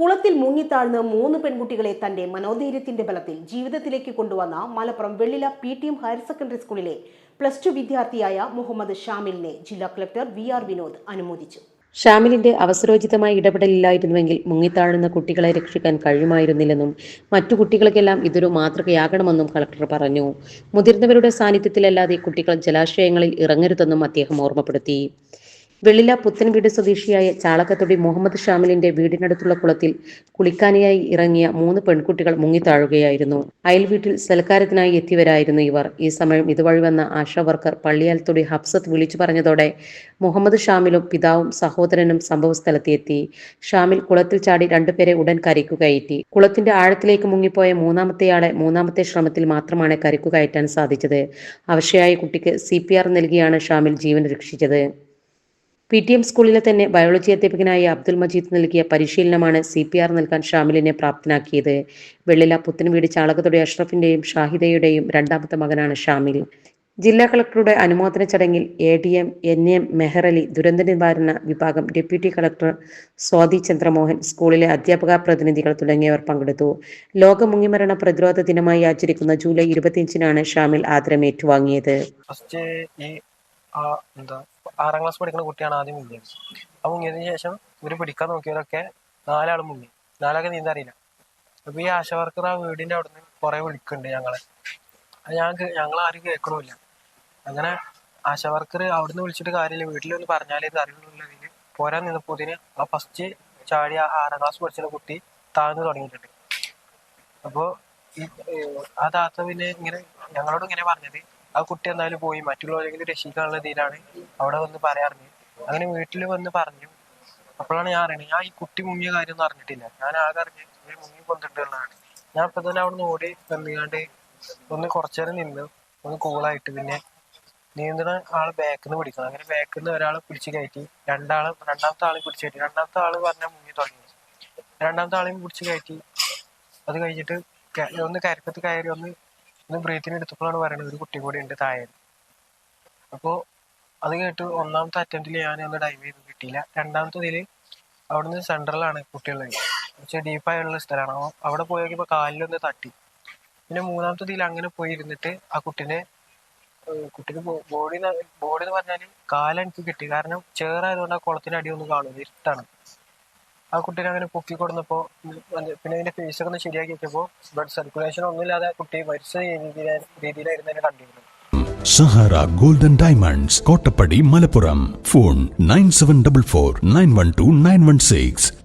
കുളത്തിൽ മുങ്ങിത്താഴ്ന്ന് മൂന്ന് പെൺകുട്ടികളെ തന്റെ മനോധൈര്യത്തിന്റെ ബലത്തിൽ ജീവിതത്തിലേക്ക് കൊണ്ടുവന്ന Malappuram Vellila P T M higher secondary സ്കൂളിലെ പ്ലസ് ടു വിദ്യാർത്ഥിയായ മുഹമ്മദ് ഷാമിലിനെ ജില്ലാ കളക്ടർ വി ആർ വിനോദ് അനുമോദിച്ചു. ഷാമിലിന്റെ അവസരോചിതമായ ഇടപെടലില്ലായിരുന്നുവെങ്കിൽ മുങ്ങിത്താഴുന്ന കുട്ടികളെ രക്ഷിക്കാൻ കഴിയുമായിരുന്നില്ലെന്നും മറ്റു കുട്ടികൾക്കെല്ലാം ഇതൊരു മാതൃകയാകണമെന്നും കളക്ടർ പറഞ്ഞു. മുതിർന്നവരുടെ സാന്നിധ്യത്തിലല്ലാതെ കുട്ടികൾ ജലാശയങ്ങളിൽ ഇറങ്ങരുതെന്നും അദ്ദേഹം ഓർമ്മപ്പെടുത്തി. വെള്ളില പുത്തൻവീട് സ്വദേശിയായ ചാളക്കത്തൊടി മുഹമ്മദ് ഷാമിലിന്റെ വീടിനടുത്തുള്ള കുളത്തിൽ കുളിക്കാനായി ഇറങ്ങിയ മൂന്ന് പെൺകുട്ടികൾ മുങ്ങിത്താഴുകയായിരുന്നു. അയൽ വീട്ടിൽ സൽക്കാരത്തിനായി എത്തിയവരായിരുന്നു ഇവർ. ഈ സമയം ഇതുവഴി വന്ന ആശാ വർക്കർ പള്ളിയാൽത്തൊടി ഹബ്സത്ത് വിളിച്ചു പറഞ്ഞതോടെ മുഹമ്മദ് ഷാമിലും പിതാവും സഹോദരനും സംഭവസ്ഥലത്തെത്തി. ഷാമിൽ കുളത്തിൽ ചാടി രണ്ടുപേരെ ഉടൻ കരയ്ക്കു കയറ്റി. കുളത്തിന്റെ ആഴത്തിലേക്ക് മുങ്ങിപ്പോയ മൂന്നാമത്തെയാളെ മൂന്നാമത്തെ ശ്രമത്തിൽ മാത്രമാണ് കരയ്ക്കു കയറ്റാൻ സാധിച്ചത്. അവശയായ കുട്ടിക്ക് സി നൽകിയാണ് ഷാമിൽ ജീവൻ രക്ഷിച്ചത്. പി ടി എം സ്കൂളിലെ തന്നെ ബയോളജി അധ്യാപകനായ അബ്ദുൽ മജീദ് നൽകിയ പരിശീലനമാണ് സി പി ആർ നൽകാൻ ഷാമിലിനെ പ്രാപ്തനാക്കിയത്. വെള്ളില പുത്തൻവീട് ചാളകത്തുടെ അഷ്റഫിന്റെയും ഷാഹിദയുടെയും രണ്ടാമത്തെ മകനാണ് ഷാമിൽ. ജില്ലാ കളക്ടറുടെ അനുമോദന ചടങ്ങിൽ A D M N M Meharali ദുരന്ത നിവാരണ വിഭാഗം ഡെപ്യൂട്ടി കളക്ടർ സ്വാതി ചന്ദ്രമോഹൻ സ്കൂളിലെ അധ്യാപക പ്രതിനിധികൾ തുടങ്ങിയവർ പങ്കെടുത്തു. ലോക മുങ്ങിമരണ പ്രതിരോധ ദിനമായി ആചരിക്കുന്ന ജൂലൈ ഇരുപത്തിയഞ്ചിനാണ് ഷാമിൽ ആദരം ഏറ്റുവാങ്ങിയത് ആറാം ക്ലാസ് പഠിക്കുന്ന കുട്ടിയാണ് ആദ്യം മുങ്ങിയത് ആ മുങ്ങിയതിന് ശേഷം ഇവർ പിടിക്കാൻ നോക്കിയവരൊക്കെ നാലാൾ മുങ്ങി നാലാൾക്ക് നീന്താൻ അറിയില്ല. അപ്പൊ ഈ ആശ വർക്കർ ആ വീടിന്റെ അവിടുന്ന് കുറെ വിളിക്കുന്നുണ്ട് ഞങ്ങളെ. ഞങ്ങൾക്ക് ഞങ്ങൾ ആരും കേൾക്കണമില്ല. അങ്ങനെ ആശ വർക്കർ അവിടുന്ന് വിളിച്ചിട്ട് കാര്യമില്ല. വീട്ടിലൊന്ന് പറഞ്ഞാലേ ഇത് അറിയുള്ളതിന് പോരാൻ നിന്നപ്പോതിന് ആ ഫസ്റ്റ് ചാടി ആ ആറാം ക്ലാസ് പഠിച്ച കുട്ടി താഴ്ന്നു തുടങ്ങിയിട്ടുണ്ട്. അപ്പോൾ ആ താത്ത പിന്നെ ഇങ്ങനെ ഞങ്ങളോട് ഇങ്ങനെ പറഞ്ഞത് ആ കുട്ടി എന്തായാലും പോയി. മറ്റുള്ളവരെങ്കിലും രക്ഷിക്കാനുള്ള ഇതിലാണ് അവിടെ വന്ന് പറയാറുണ്ട്. അങ്ങനെ വീട്ടിൽ വന്ന് പറഞ്ഞു. അപ്പോഴാണ് ഞാൻ അറിയണത് ഞാൻ ഈ കുട്ടി മുങ്ങിയ കാര്യം ഒന്നും അറിഞ്ഞിട്ടില്ല. ഞാൻ ആകെ അറിഞ്ഞ് മുങ്ങി കൊണ്ടിട്ടുള്ളതാണ് ഞാൻ ഇപ്പൊ തന്നെ അവിടെ നിന്ന് ഓടി വന്നുകാണ്ട് ഒന്ന് കുറച്ചേരം നിന്ന് ഒന്ന് കൂളായിട്ട് പിന്നെ നീന്തണ ആൾ ബാക്കിൽ നിന്ന് പിടിക്കണം. അങ്ങനെ ബാക്കിൽ നിന്ന് ഒരാളെ പിടിച്ച് കയറ്റി രണ്ടാൾ രണ്ടാമത്തെ ആളെ പിടിച്ചു കയറ്റി. രണ്ടാമത്തെ ആൾ പറഞ്ഞാൽ മുങ്ങി തുടങ്ങി. രണ്ടാമത്തെ ആളെയും പിടിച്ച് കയറ്റി. അത് കഴിഞ്ഞിട്ട് ഒന്ന് കരക്കത്ത് കയറി ഒന്ന് ഒന്ന് ബ്രീത്തിന് എടുത്തപ്പോഴാണ് പറയുന്നത്. ഒരു കുട്ടി കൂടി ഉണ്ട് താഴെ. അപ്പോൾ അത് കേട്ട് ഒന്നാമത്തെ അറ്റംപ്റ്റിൽ ഞാൻ ഒന്ന് ഡൈവ് ചെയ്ത് കിട്ടിയില്ല. രണ്ടാമത്തെ ഇതിൽ അവിടുന്ന് സെൻട്രലാണ് കുട്ടികളുടെ പക്ഷേ ഡീപ്പായുള്ള സ്ഥലമാണ്. അവിടെ പോയി നോക്കിയപ്പോൾ കാലിലൊന്ന് തട്ടി. പിന്നെ മൂന്നാമത്തെ ഇതിൽ അങ്ങനെ പോയി ഇരുന്നിട്ട് ആ കുട്ടീനെ കുട്ടിക്ക് ബോഡി ബോഡി എന്ന് പറഞ്ഞാൽ കാലെനിക്ക് കിട്ടി. കാരണം ചേറായതുകൊണ്ട് ആ അടി ഒന്നും കാണൂല ഇരുട്ടാണ്. ആ കുട്ടീനെ അങ്ങനെ പൊക്കി കൊടുന്നപ്പോ പിന്നെ അതിന്റെ ഫേസ് ഒക്കെ ഒന്ന് ശരിയാക്കി വെച്ചപ്പോ ബ്ലഡ് സർക്കുലേഷൻ ഒന്നുമില്ലാതെ ആ കുട്ടി മരിച്ച രീതിയിലാ- രീതിയിലായിരുന്നു അതിനെ കണ്ടിരുന്നത്. Sahara golden diamonds Kottappadi Malappuram. Phone nine seven double four nine one two nine one six.